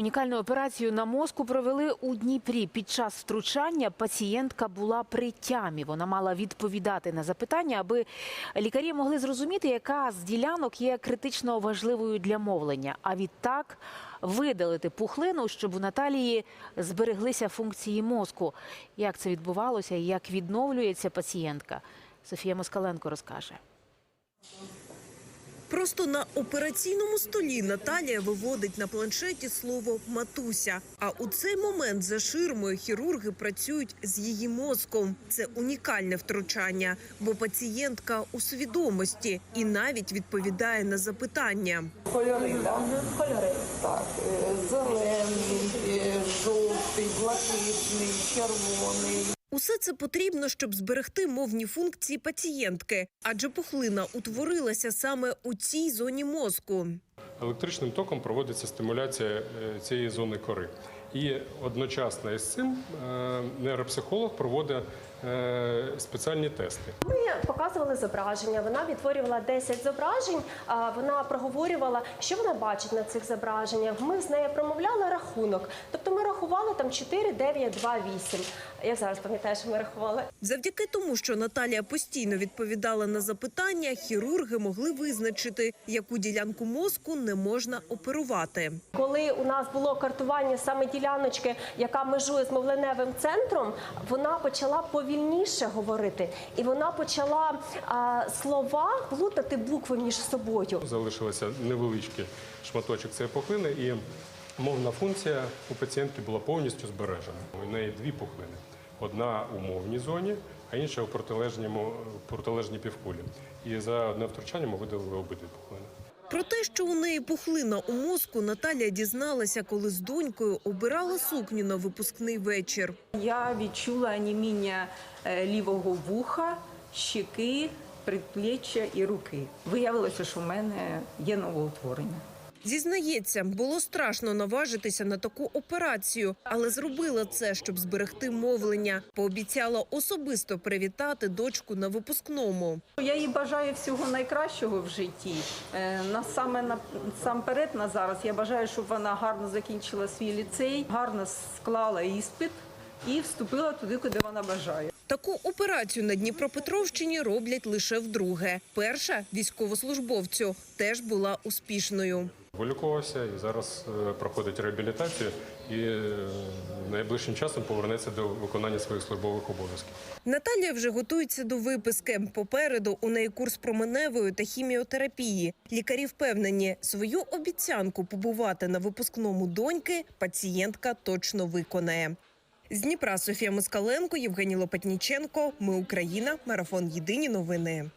Унікальну операцію на мозку провели у Дніпрі. Під час втручання пацієнтка була при тямі. Вона мала відповідати на запитання, аби лікарі могли зрозуміти, яка з ділянок є критично важливою для мовлення. А відтак видалити пухлину, щоб у Наталії збереглися функції мозку. Як це відбувалося і як відновлюється пацієнтка? Софія Москаленко розкаже. Просто на операційному столі Наталія виводить на планшеті слово матуся. А у цей момент за ширмою хірурги працюють з її мозком. Це унікальне втручання, бо пацієнтка у свідомості і навіть відповідає на запитання. Кольори, так? Кольори. Так, е, зелений, е, жовтий, блакитний, червоний. Усе це потрібно, щоб зберегти мовні функції пацієнтки, адже пухлина утворилася саме у цій зоні мозку. Електричним током проводиться стимуляція е, цієї зони кори. І одночасно із цим е, нейропсихолог проводить е, спеціальні тести. Ми показували зображення. Вона відтворювала 10 зображень. а Вона проговорювала, що вона бачить на цих зображеннях. Ми з нею промовляли рахунок. Тобто ми рахували там 4, 9, 2, 8. Я зараз пам'ятаю, що ми рахували. Завдяки тому, що Наталія постійно відповідала на запитання, хірурги могли визначити, яку ділянку мозку не можна оперувати. Коли у нас було картування саме діляночки, яка межує з мовленевим центром, вона почала повільніше говорити, і вона почала а, слова плутати букви між собою. Залишилося невеличкий шматочок цієї пухлини, і мовна функція у пацієнтки була повністю збережена. У неї дві пухлини: одна у мовній зоні, а інша у протилежному протилежній півкулі. І за одне втручання ми видалили обидві пухлини. Про те, що у неї пухлина у мозку, Наталія дізналася, коли з донькою обирала сукню на випускний вечір. Я відчула оніміння е, лівого вуха, щеки, предплеччя і руки. Виявилося, що в мене є новоутворення. Зізнається, було страшно наважитися на таку операцію, але зробила це, щоб зберегти мовлення. Пообіцяла особисто привітати дочку на випускному. Я їй бажаю всього найкращого в житті. Е, На саме на насамперед на зараз я бажаю, щоб вона гарно закінчила свій ліцей, гарно склала іспит і вступила туди, куди вона бажає. Таку операцію на Дніпропетровщині роблять лише вдруге. Перша військовослужбовцю теж була успішною. Вилікувався і зараз е, проходить реабілітацію і е, найближчим часом повернеться до виконання своїх службових обов'язків. Наталія вже готується до виписки. Попереду у неї курс променевої та хіміотерапії. Лікарі впевнені, свою обіцянку побувати на випускному доньки пацієнтка точно виконає. З Дніпра Софія Москаленко, Євгеній Лопатніченко. Ми Україна. Марафон Єдині новини.